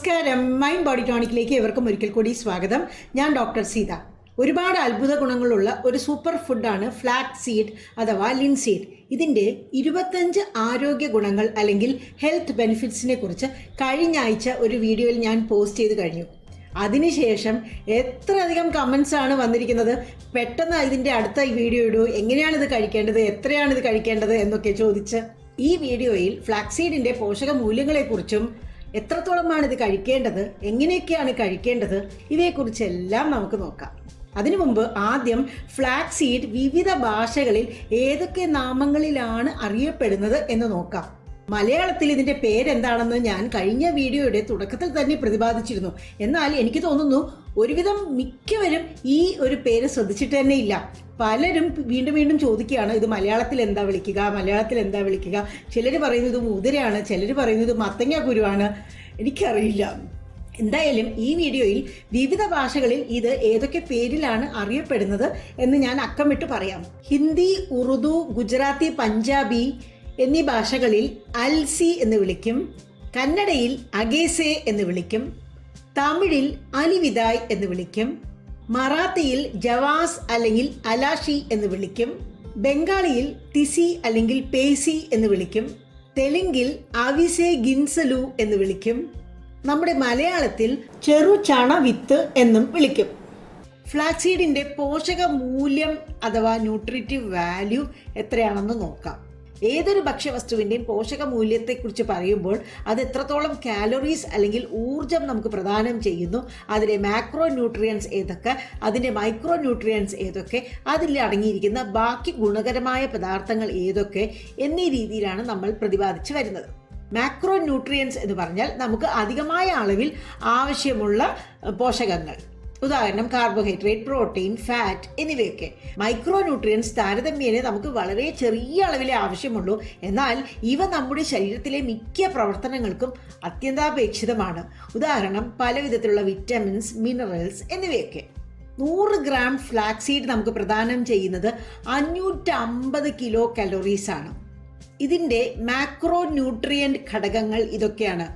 നമസ്കാരം. Mind body ടോണിക്കിലേക്ക് ഏവർക്കും ഒരിക്കൽ കൂടി സ്വാഗതം. ഞാൻ ഡോക്ടർ സീത. ഒരുപാട് അത്ഭുത ഗുണങ്ങളുള്ള ഒരു സൂപ്പർ ഫുഡാണ് ഫ്ലാക്സ് സീഡ് അഥവാ ലിൻസീഡ് ഇതിന്റെ ഇരുപത്തഞ്ച് ആരോഗ്യ ഗുണങ്ങൾ അല്ലെങ്കിൽ ഹെൽത്ത് ബെനിഫിറ്റ്സിനെ കുറിച്ച് കഴിഞ്ഞ ആഴ്ച ഒരു വീഡിയോയിൽ ഞാൻ പോസ്റ്റ് ചെയ്ത് കഴിഞ്ഞു. അതിനുശേഷം എത്രയധികം കമൻസ് ആണ് വന്നിരിക്കുന്നത്? പെട്ടെന്ന് ഇതിന്റെ അടുത്ത വീഡിയോ ഇടൂ. എങ്ങനെയാണ് ഇത് കഴിക്കേണ്ടത്? എത്രയാണ് ഇത് കഴിക്കേണ്ടത്? എന്നൊക്കെ ചോദിച്ച് ഈ വീഡിയോയിൽ ഫ്ലാക്സീഡിന്റെ പോഷക മൂല്യങ്ങളെക്കുറിച്ചും എത്രത്തോളമാണ് ഇത് കഴിക്കേണ്ടത്? എങ്ങനെയൊക്കെയാണ് കഴിക്കേണ്ടത്? ഇവയെക്കുറിച്ചെല്ലാം നമുക്ക് നോക്കാം. അതിനു മുമ്പ് ആദ്യം ഫ്ലാക്സ് സീഡ് വിവിധ ഭാഷകളിൽ ഏതൊക്കെ നാമങ്ങളിലാണ് അറിയപ്പെടുന്നത് എന്ന് നോക്കാം. മലയാളത്തിൽ ഇതിന്റെ പേരെന്താണെന്ന് ഞാൻ കഴിഞ്ഞ വീഡിയോയുടെ തുടക്കത്തിൽ തന്നെ പ്രതിപാദിച്ചിരുന്നു. എന്നാൽ എനിക്ക് തോന്നുന്നു ഒരുവിധം മിക്കവരും ഈ ഒരു പേര് ശ്രദ്ധിച്ചിട്ട് തന്നെ ഇല്ല. പലരും വീണ്ടും വീണ്ടും ചോദിക്കുകയാണ് ഇത് മലയാളത്തിൽ എന്താ വിളിക്കുക? മലയാളത്തിൽ എന്താ വിളിക്കുക? ചിലർ പറയുന്നത് മുതിരയാണ് ചിലർ പറയുന്നത് മത്തങ്ങ കുരുവാണ്. എനിക്കറിയില്ല. എന്തായാലും ഈ വീഡിയോയിൽ വിവിധ ഭാഷകളിൽ ഇത് ഏതൊക്കെ പേരിലാണ് അറിയപ്പെടുന്നത് എന്ന് ഞാൻ അക്കമിട്ട് പറയാം. ഹിന്ദി ഉറുദു ഗുജറാത്തി പഞ്ചാബി എന്നീ ഭാഷകളിൽ അൽസി എന്ന് വിളിക്കും കന്നഡയിൽ അഗേസെ എന്ന് വിളിക്കും തമിഴിൽ അലിവിദായ് എന്ന് വിളിക്കും മറാത്തിയിൽ ജവാസ് അല്ലെങ്കിൽ അലാഷി എന്ന് വിളിക്കും ബംഗാളിയിൽ തിസി അല്ലെങ്കിൽ പേസി എന്ന് വിളിക്കും തെലുങ്കിൽ അവിസെ ഗിൻസലു എന്ന് വിളിക്കും നമ്മുടെ മലയാളത്തിൽ ചെറു ചണ വിത്ത് എന്നും വിളിക്കും. ഫ്ലാക്സീഡിന്റെ പോഷക മൂല്യം അഥവാ ന്യൂട്രിറ്റീവ് വാല്യൂ എത്രയാണെന്ന് നോക്കാം. ഏതൊരു ഭക്ഷ്യവസ്തുവിന്റെയും പോഷക മൂല്യത്തെക്കുറിച്ച് പറയുമ്പോൾ അത് എത്രത്തോളം കാലോറീസ് അല്ലെങ്കിൽ ഊർജം നമുക്ക് പ്രദാനം ചെയ്യുന്നു അതിലെ മാക്രോ ന്യൂട്രിയൻസ് ഏതൊക്കെ അതിന്റെ മൈക്രോ ന്യൂട്രിയൻസ് ഏതൊക്കെ അതിൽ അടങ്ങിയിരിക്കുന്ന ബാക്കി ഗുണകരമായ പദാർത്ഥങ്ങൾ ഏതൊക്കെ എന്നീ രീതിയിലാണ് നമ്മൾ പ്രതിപാദിച്ചു വരുന്നത്. മാക്രോ ന്യൂട്രിയൻസ് എന്ന് പറഞ്ഞാൽ നമുക്ക് അധികമായ അളവിൽ ആവശ്യമുള്ള പോഷകങ്ങൾ. ഉദാഹരണം കാർബോഹൈഡ്രേറ്റ് പ്രോട്ടീൻ ഫാറ്റ് എന്നിവയൊക്കെ. മൈക്രോ ന്യൂട്രിയൻസ് താരതമ്യേന നമുക്ക് വളരെ ചെറിയ അളവിലെ ആവശ്യമുള്ളൂ. എന്നാൽ ഇവ നമ്മുടെ ശരീരത്തിലെ മിക്ക പ്രവർത്തനങ്ങൾക്കും അത്യന്താപേക്ഷിതമാണ്. ഉദാഹരണം പല വിധത്തിലുള്ള വിറ്റമിൻസ് മിനറൽസ് എന്നിവയൊക്കെ. നൂറ് ഗ്രാം ഫ്ലാക്സീഡ് നമുക്ക് പ്രദാനം ചെയ്യുന്നത് അഞ്ഞൂറ്റമ്പത് കിലോ കലോറീസ് ആണ്. ഇതിന്റെ മാക്രോ ന്യൂട്രിയന്റ് ഘടകങ്ങൾ ഇതൊക്കെയാണ്.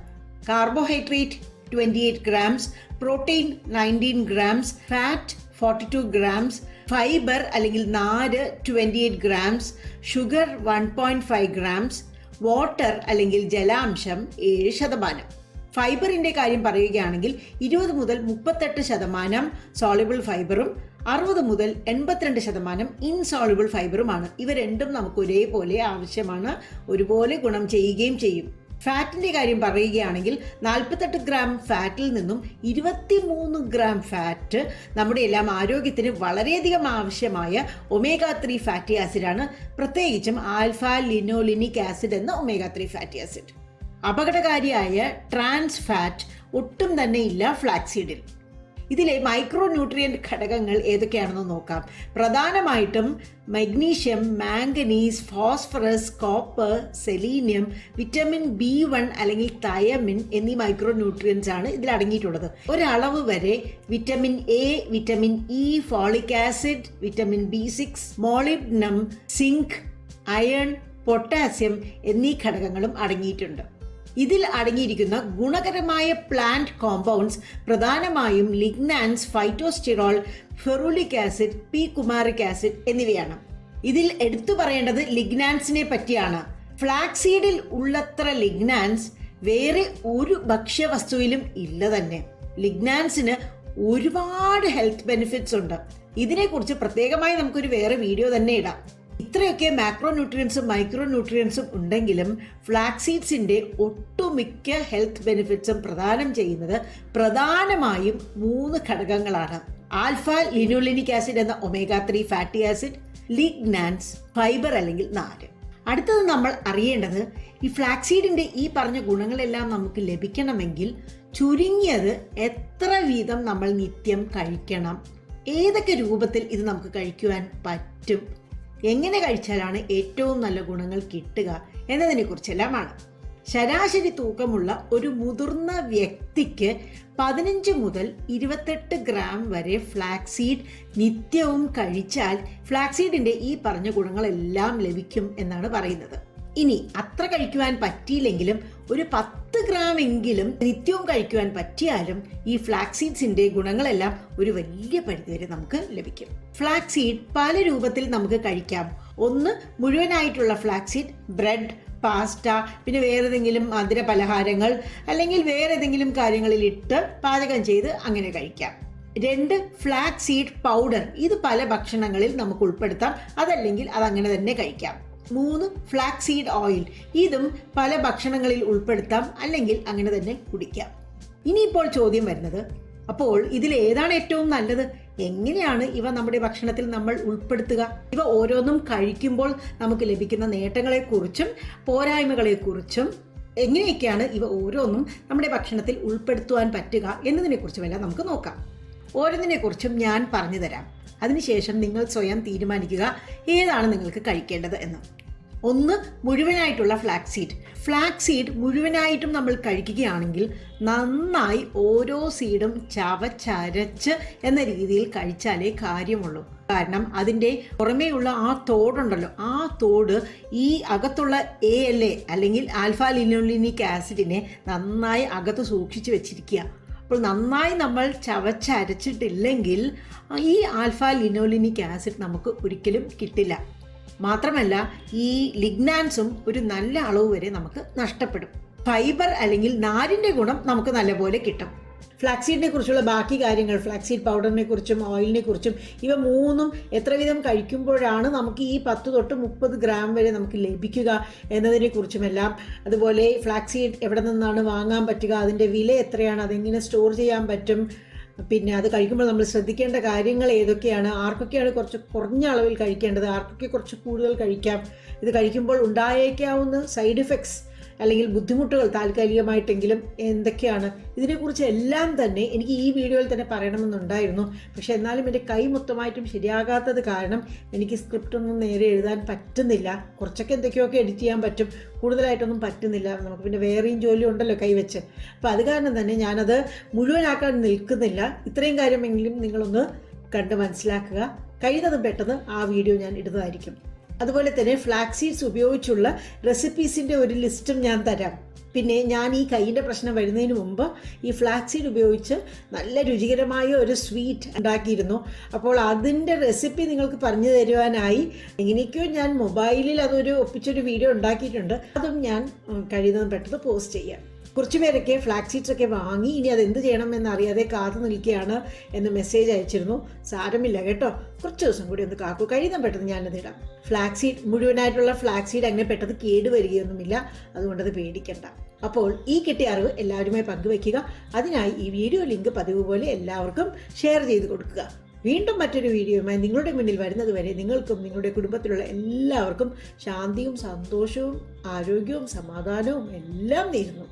Carbohydrate twenty grams, grams protein nineteen grams fat forty two grams fibre അല്ലെങ്കിൽ നാര് twenty eight grams sugar one point five grams water അല്ലെങ്കിൽ ജലാംശം ഏഴ് ശതമാനം. ഫൈബറിന്റെ കാര്യം പറയുകയാണെങ്കിൽ ഇരുപത് മുതൽ മുപ്പത്തെട്ട് ശതമാനം സോളിബിൾ ഫൈബറും അറുപത് മുതൽ എൺപത്തിരണ്ട് ശതമാനം ഇൻസോളിബിൾ ഫൈബറുമാണ് ഇവ രണ്ടും നമുക്ക് ഒരേപോലെ ആവശ്യമാണ്. ഒരുപോലെ ഗുണം ചെയ്യുകയും ചെയ്യും. ഫാറ്റിന്റെ കാര്യം പറയുകയാണെങ്കിൽ നാൽപ്പത്തെട്ട് ഗ്രാം ഫാറ്റിൽ നിന്നും ഇരുപത്തി മൂന്ന് ഗ്രാം ഫാറ്റ് നമ്മുടെ എല്ലാം ആരോഗ്യത്തിന് വളരെയധികം ആവശ്യമായ ഒമേഗ ത്രീ ഫാറ്റി ആസിഡാണ്. പ്രത്യേകിച്ചും ആൽഫ ലിനോലിനിക് ആസിഡ് എന്ന ഒമേഗ ത്രീ ഫാറ്റി ആസിഡ്. അപകടകാരിയായ ട്രാൻസ് ഫാറ്റ് ഒട്ടും തന്നെ ഇല്ല ഫ്ലാക്സീഡിൽ ഇതിലെ മൈക്രോ ന്യൂട്രിയന്റ് ഘടകങ്ങൾ ഏതൊക്കെയാണെന്ന് നോക്കാം. പ്രധാനമായിട്ടും magnesium manganese phosphorus copper selenium vitamin B one അല്ലെങ്കിൽ തയമിൻ എന്നീ മൈക്രോ ന്യൂട്രിയൻസ് ആണ് ഇതിൽ അടങ്ങിയിട്ടുള്ളത്. ഒരളവ് വരെ vitamin A vitamin E folic acid vitamin B six molybdenum zinc iron potassium എന്നീ ഘടകങ്ങളും അടങ്ങിയിട്ടുണ്ട്. ഇതിൽ അടങ്ങിയിരിക്കുന്ന ഗുണകരമായ പ്ലാന്റ് കോമ്പൗണ്ട്സ് പ്രധാനമായും lignans phytosterol ferulic acid P coumaric acid എന്നിവയാണ്. ഇതിൽ എടുത്തു പറയേണ്ടത് ലിഗ്നാൻസിനെ പറ്റിയാണ്. ഫ്ലാക്സീഡിൽ ഉള്ളത്ര ലിഗ്നാൻസ് വേറെ ഒരു ഭക്ഷ്യവസ്തുവിലും ഇല്ല തന്നെ. ലിഗ്നാൻസിന് ഒരുപാട് ഹെൽത്ത് ബെനിഫിറ്റ്സ് ഉണ്ട്. ഇതിനെക്കുറിച്ച് പ്രത്യേകമായി നമുക്കൊരു വേറെ വീഡിയോ തന്നെ ഇടാം. ഇത്രയൊക്കെ മാക്രോ ന്യൂട്രിയൻസും മൈക്രോ ന്യൂട്രിയൻസും ഉണ്ടെങ്കിലും ഫ്ലാക്സീഡ്സിന്റെ ഒട്ടുമിക്ക ഹെൽത്ത് ബെനിഫിറ്റ്സും പ്രദാനം ചെയ്യുന്നത് പ്രധാനമായും മൂന്ന് ഘടകങ്ങളാണ്. ആൽഫ ലിനോലിനിക് ആസിഡ് എന്ന omega three fatty acid lignans fibre അല്ലെങ്കിൽ നാര്. അടുത്തത് നമ്മൾ അറിയേണ്ടത് ഈ ഫ്ലാക്സീഡിന്റെ ഈ പറഞ്ഞ ഗുണങ്ങളെല്ലാം നമുക്ക് ലഭിക്കണമെങ്കിൽ ചുരുങ്ങിയത് എത്ര വീതം നമ്മൾ നിത്യം കഴിക്കണം? ഏതൊക്കെ രൂപത്തിൽ ഇത് നമുക്ക് കഴിക്കുവാൻ പറ്റും? എങ്ങനെ കഴിച്ചാലാണ് ഏറ്റവും നല്ല ഗുണങ്ങൾ കിട്ടുക എന്നതിനെക്കുറിച്ചെല്ലാമാണ്. ശരാശരി തൂക്കമുള്ള ഒരു മുതിർന്ന വ്യക്തിക്ക് പതിനഞ്ച് മുതൽ ഇരുപത്തെട്ട് ഗ്രാം വരെ ഫ്ലാക്സീഡ് നിത്യവും കഴിച്ചാൽ ഫ്ലാക്സീഡിന്റെ ഈ പറഞ്ഞ ഗുണങ്ങളെല്ലാം ലഭിക്കും എന്നാണ് പറയുന്നത്. ഇനി അത്ര കഴിക്കുവാൻ പറ്റിയില്ലെങ്കിലും ഒരു പത്ത് ഗ്രാം എങ്കിലും നിത്യവും കഴിക്കുവാൻ പറ്റിയാലും ഈ ഫ്ലാക്സ് സീഡ്സിന്റെ ഗുണങ്ങളെല്ലാം ഒരു വലിയ പരിധിവരെ നമുക്ക് ലഭിക്കും. ഫ്ലാക്സ് സീഡ് പല രൂപത്തിൽ നമുക്ക് കഴിക്കാം. ഒന്ന് മുഴുവനായിട്ടുള്ള ഫ്ലാക്സ് സീഡ് ബ്രെഡ് പാസ്റ്റ പിന്നെ വേറെ ഏതെങ്കിലും മധുര പലഹാരങ്ങൾ അല്ലെങ്കിൽ വേറെ ഏതെങ്കിലും കാര്യങ്ങളിൽ ഇട്ട് പാചകം ചെയ്ത് അങ്ങനെ കഴിക്കാം. രണ്ട് ഫ്ലാക്സ് സീഡ് പൗഡർ. ഇത് പല ഭക്ഷണങ്ങളിൽ നമുക്ക് ഉൾപ്പെടുത്താം. അതല്ലെങ്കിൽ അതങ്ങനെ തന്നെ കഴിക്കാം. മൂന്ന് ഫ്ലാക്സ് സീഡ് ഓയിൽ ഇതും പല ഭക്ഷണങ്ങളിൽ ഉൾപ്പെടുത്താം അല്ലെങ്കിൽ അങ്ങനെ തന്നെ കുടിക്കാം. ഇനിയിപ്പോൾ ചോദ്യം വരുന്നത് അപ്പോൾ ഇതിൽ ഏതാണ് ഏറ്റവും നല്ലത്? എങ്ങനെയാണ് ഇവ നമ്മുടെ ഭക്ഷണത്തിൽ നമ്മൾ ഉൾപ്പെടുത്തുക? ഇവ ഓരോന്നും കഴിക്കുമ്പോൾ നമുക്ക് ലഭിക്കുന്ന നേട്ടങ്ങളെക്കുറിച്ചും പോരായ്മകളെക്കുറിച്ചും എങ്ങനെയൊക്കെയാണ് ഇവ ഓരോന്നും നമ്മുടെ ഭക്ഷണത്തിൽ ഉൾപ്പെടുത്തുവാൻ പറ്റുക എന്നതിനെക്കുറിച്ചുമെല്ലാം നമുക്ക് നോക്കാം. ഓരോന്നിനെക്കുറിച്ചും ഞാൻ പറഞ്ഞു തരാം. അതിനുശേഷം നിങ്ങൾ സ്വയം തീരുമാനിക്കുക ഏതാണ് നിങ്ങൾക്ക് കഴിക്കേണ്ടത് എന്ന്. ഒന്ന് മുഴുവനായിട്ടുള്ള ഫ്ലാക്സ് സീഡ് ഫ്ലാക്സ് സീഡ് മുഴുവനായിട്ടും നമ്മൾ കഴിക്കുകയാണെങ്കിൽ നന്നായി ഓരോ സീഡും ചവച്ചരച്ച് എന്ന രീതിയിൽ കഴിച്ചാലേ കാര്യമുള്ളൂ. കാരണം അതിന്റെ പുറമേയുള്ള ആ തോടുണ്ടല്ലോ ആ തോട് ഈ അകത്തുള്ള എ എൽ എ അല്ലെങ്കിൽ ആൽഫ ലിനോലിനിക് ആസിഡിനെ നന്നായി അകത്ത് സൂക്ഷിച്ചു വെച്ചിരിക്കുക. അപ്പോൾ നന്നായി നമ്മൾ ചവച്ചരച്ചിട്ടില്ലെങ്കിൽ ഈ ആൽഫ ലിനോലിനിക് ആസിഡ് നമുക്ക് ഒരിക്കലും കിട്ടില്ല. മാത്രമല്ല ഈ ലിഗ്നാൻസും ഒരു നല്ല അളവ് വരെ നമുക്ക് നഷ്ടപ്പെടും. ഫൈബർ അല്ലെങ്കിൽ നാരിന്റെ ഗുണം നമുക്ക് നല്ലപോലെ കിട്ടും. ഫ്ലാക്സീഡിനെ കുറിച്ചുള്ള ബാക്കി കാര്യങ്ങൾ ഫ്ലാക്സീഡ് പൗഡറിനെ കുറിച്ചും ഓയിലിനെ കുറിച്ചും ഇവ മൂന്നും എത്ര വിധം കഴിക്കുമ്പോഴാണ് നമുക്ക് ഈ പത്ത് തൊട്ട് മുപ്പത് ഗ്രാം വരെ നമുക്ക് ലഭിക്കുക എന്നതിനെ കുറിച്ചുമെല്ലാം. അതുപോലെ ഫ്ലാക്സീഡ് എവിടെ നിന്നാണ് വാങ്ങാൻ പറ്റുക അതിന്റെ വില എത്രയാണ് അതെങ്ങനെ സ്റ്റോർ ചെയ്യാൻ പറ്റും പിന്നെ അത് കഴിക്കുമ്പോൾ നമ്മൾ ശ്രദ്ധിക്കേണ്ട കാര്യങ്ങൾ ഏതൊക്കെയാണ്? ആർക്കൊക്കെയാണ് കുറച്ച് കുറഞ്ഞ അളവിൽ കഴിക്കേണ്ടത്? ആർക്കൊക്കെ കുറച്ച് കൂടുതൽ കഴിക്കാം? ഇത് കഴിക്കുമ്പോൾ ഉണ്ടായേക്കാവുന്ന സൈഡ് ഇഫക്ട്സ് അല്ലെങ്കിൽ ബുദ്ധിമുട്ടുകൾ താൽക്കാലികമായിട്ടെങ്കിലും എന്തൊക്കെയാണ് ഇതിനെക്കുറിച്ച് എല്ലാം തന്നെ എനിക്ക് ഈ വീഡിയോയിൽ തന്നെ പറയണമെന്നുണ്ടായിരുന്നു. പക്ഷെ എന്നാലും എന്റെ കൈ മൊത്തമായിട്ടും ശരിയാകാത്തത് കാരണം എനിക്ക് സ്ക്രിപ്റ്റ് ഒന്നും നേരെ എഴുതാൻ പറ്റുന്നില്ല. കുറച്ചൊക്കെ എന്തൊക്കെയൊക്കെ എഡിറ്റ് ചെയ്യാൻ പറ്റും കൂടുതലായിട്ടൊന്നും പറ്റുന്നില്ല. നമുക്ക് പിന്നെ വേറെയും ജോലി ഉണ്ടല്ലോ കൈവച്ച് അപ്പോൾ അത് കാരണം തന്നെ ഞാനത് മുഴുവനാക്കാൻ നിൽക്കുന്നില്ല. ഇത്രയും കാര്യമെങ്കിലും നിങ്ങളൊന്ന് കണ്ട് മനസ്സിലാക്കുക. കഴിയുന്നതും പെട്ടെന്ന് ആ വീഡിയോ ഞാൻ ഇടുന്നതായിരിക്കും. അതുപോലെ തന്നെ ഫ്ലാക്സ് സീഡ്സ് ഉപയോഗിച്ചുള്ള റെസിപ്പീസിന്റെ ഒരു ലിസ്റ്റും ഞാൻ തരാം. പിന്നെ ഞാൻ ഈ കൈയിന്റെ പ്രശ്നം വരുന്നതിന് മുമ്പ് ഈ ഫ്ലാക്സ് സീഡ് ഉപയോഗിച്ച് നല്ല രുചികരമായ ഒരു സ്വീറ്റ് ഉണ്ടാക്കിയിരുന്നു. അപ്പോൾ അതിന്റെ റെസിപ്പി നിങ്ങൾക്ക് പറഞ്ഞു തരുവാനായി എങ്ങനെയൊക്കെയോ ഞാൻ മൊബൈലിൽ അതൊരു ഒപ്പിച്ചൊരു വീഡിയോ ഉണ്ടാക്കിയിട്ടുണ്ട്. അതും ഞാൻ കഴിയുന്നതും പെട്ടെന്ന് പോസ്റ്റ് ചെയ്യാം. കുറച്ച് പേരൊക്കെ ഫ്ലാഗ് സീറ്റ്സൊക്കെ വാങ്ങി ഇനി അത് എന്ത് ചെയ്യണം അറിയാതെ കാത്തു നിൽക്കുകയാണ് എന്ന് മെസ്സേജ് അയച്ചിരുന്നു. സാരമില്ല കേട്ടോ. കുറച്ച് ദിവസം കൂടി ഒന്ന് കാക്കൂ കഴിയുന്ന പെട്ടെന്ന് ഞാനത് ഇടാം. ഫ്ലാഗ് സീറ്റ് മുഴുവനായിട്ടുള്ള ഫ്ലാഗ് സീറ്റ് അങ്ങനെ പെട്ടെന്ന് കേട് വരികയൊന്നുമില്ല. അതുകൊണ്ടത് പേടിക്കണ്ട. അപ്പോൾ ഈ കിട്ടിയ അറിവ് എല്ലാവരുമായി പങ്കുവയ്ക്കുക. അതിനായി ഈ വീഡിയോ ലിങ്ക് പതിവ് പോലെ എല്ലാവർക്കും ഷെയർ ചെയ്ത് കൊടുക്കുക. വീണ്ടും മറ്റൊരു വീഡിയോയുമായി നിങ്ങളുടെ മുന്നിൽ വരുന്നത് വരെ നിങ്ങൾക്കും നിങ്ങളുടെ കുടുംബത്തിലുള്ള എല്ലാവർക്കും ശാന്തിയും സന്തോഷവും ആരോഗ്യവും സമാധാനവും എല്ലാം നേരുന്നു.